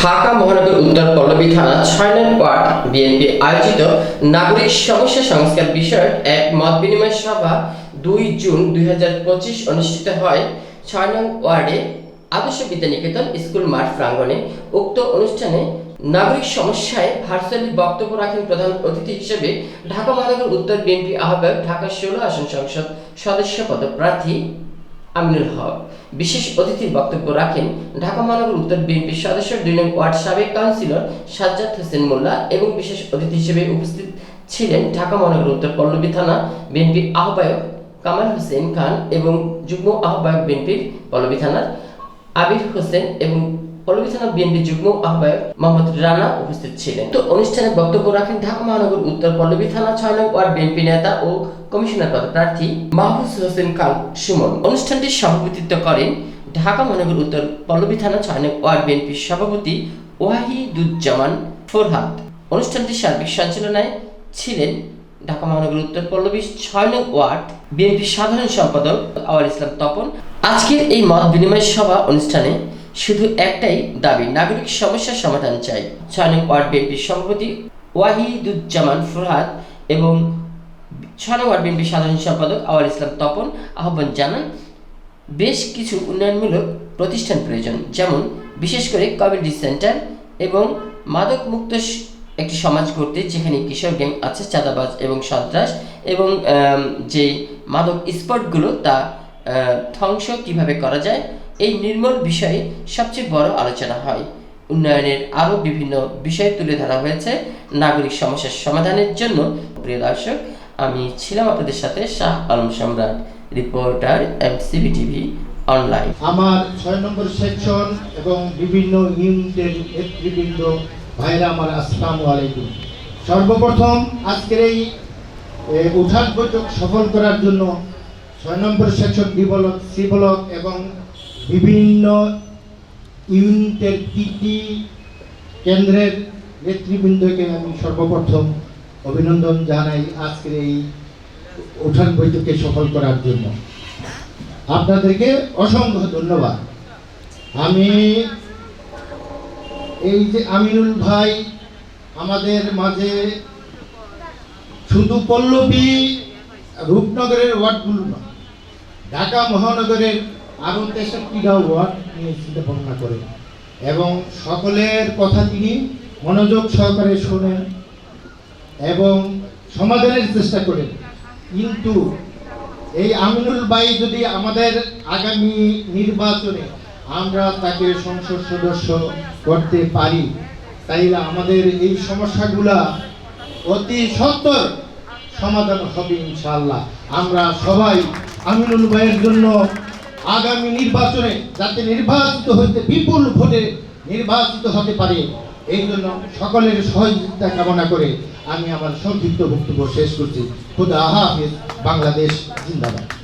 ঢাকা মহানগর উত্তর পল্লবী থানা ছয় নং ওয়ার্ড বিএনপি আয়োজিত নাগরিক সমস্যা সংস্কার বিষয়ক এক মত বিনিময় সভা দুই জুন দুই অনুষ্ঠিত হয়। ছয় নং ওয়ার্ডে আদর্শ বিদ্যানিকেতন স্কুল মাঠ প্রাঙ্গণে উক্ত অনুষ্ঠানে নাগরিক সমস্যায় ভার্চুয়ালি বক্তব্য রাখেন প্রধান অতিথি হিসেবে ঢাকা মহানগর উত্তর বিএনপি আহ্বায়ক ঢাকা ষোলো আসন সংসদ সদস্য পদপ্রার্থী আমিনুল হক। বিশেষ অতিথির বক্তব্য রাখেন ঢাকা মহানগর উত্তর বিএনপির সদস্য দুই নং ওয়ার্ড সাবেক কাউন্সিলর সাজ্জাদ হোসেন মোল্লা এবং বিশেষ অতিথি হিসেবে উপস্থিত ছিলেন ঢাকা মহানগর উত্তর পল্লবী থানা বিএনপির আহ্বায়ক কামাল হোসেন খান এবং যুগ্ম আহ্বায়ক বিএনপির পল্লবী থানার আবির হোসেন এবং পল্লবী থানা বিএনপি যুগ্ম আহ্বায়ক মোহাম্মদ রানা উপস্থিত ছিলেন। তো অনুষ্ঠানে বক্তব্য রাখেন ঢাকা মহানগর উত্তর পল্লবী থানা ছয় নং ওয়ার্ড বিএনপি নেতা ও কমিশনার পদ প্রার্থী মাহফুজ হোসেন খান সুমন। অনুষ্ঠানটির সভাপতিত্ব করেন ঢাকা মহানগর উত্তর পল্লবী থানা ছয় নং ওয়ার্ড বিএনপির সভাপতি ওয়াহিদুজ্জামান ফরহাদ। অনুষ্ঠানটির সার্বিক সঞ্চালনায় ছিলেন ঢাকা মহানগর উত্তর পল্লবী ছয় নং ওয়ার্ড বিএনপির সাধারণ সম্পাদক আওয়াল ইসলাম তপন। আজকের এই মত বিনিময় সভা অনুষ্ঠানে শুধু একটাই দাবি, নাগরিক সমস্যার সমাধান চাই। ছয় নং ওয়ার্ড বিএনপির সভাপতি ওয়াহিদুজ্জামান ফরহাদ এবং ছয় নং ওয়ার্ড বিএনপির সাধারণ সম্পাদক আওয়াল ইসলাম তপন আহ্বান জানান, বেশ কিছু উন্নয়নমূলক প্রতিষ্ঠান প্রয়োজন, যেমন বিশেষ করে কমিউনিটি সেন্টার এবং মাদক মুক্ত একটি সমাজ করতে যেখানে কিশোর গ্যাং আছে, চাঁদাবাজ এবং সন্ত্রাস এবং যে মাদক স্পটগুলো তা ধ্বংস কীভাবে করা যায় এই নির্মল বিষয়ে সবচেয়ে বড় আলোচনা হয়। উন্নয়নের আরও বিভিন্ন বিষয় তুলে ধরা হয়েছে। নাগরিক সমস্যার সমাধানের জন্য। প্রিয় দর্শক, আমি ছিলাম আপনাদের সাথে Shah Alam Samrat. Reporter MCB TV online. আমার ছয় নম্বর সেকশন এবং বিভিন্ন ইউনিটের নেতৃবৃন্দ, ভাইরা আমার আসসালামু আলাইকুম। সর্বপ্রথম আজকের এই উঠান বৈঠক সফল করার জন্য ছয় নম্বর সেকশন বি ব্লক সি এবং বিভিন্ন ইউনিটের তিনটি কেন্দ্রের নেতৃবৃন্দকে আমি সর্বপ্রথম অভিনন্দন জানাই আজকের এই উঠান বৈঠকে সফল করার জন্য। আপনাদেরকে অসংখ্য ধন্যবাদ। আমি এই যে আমিনুল ভাই আমাদের মাঝে শুধু পল্লবী রূপনগরের ওয়ার্ডগুলো না ঢাকা মহানগরের আরও তেষট্টিটা ওয়ার্ড নিয়ে চিন্তা ভাবনা করেন এবং সকলের কথা তিনি মনোযোগ সহকারে শোনেন এবং সমাধানের চেষ্টা করেন। কিন্তু এই আমিনুল ভাই যদি আমাদের আগামী নির্বাচনে আমরা তাকে সংসদ সদস্য করতে পারি, তাইলে আমাদের এই সমস্যাগুলা অতি সত্তর সমাধান হবে ইনশাল্লাহ আমরা সবাই আমিনুল ভাইয়ের জন্য আগামী নির্বাচনে যাতে নির্বাচিত হইতে বিপুল ভোটে নির্বাচিত হতে পারে, এই জন্য সকলের সহযোগিতা কামনা করে আমি আমার সংক্ষিপ্ত বক্তব্য শেষ করছি। খুদা হাফিজ, বাংলাদেশ, জিন্দাবাদ।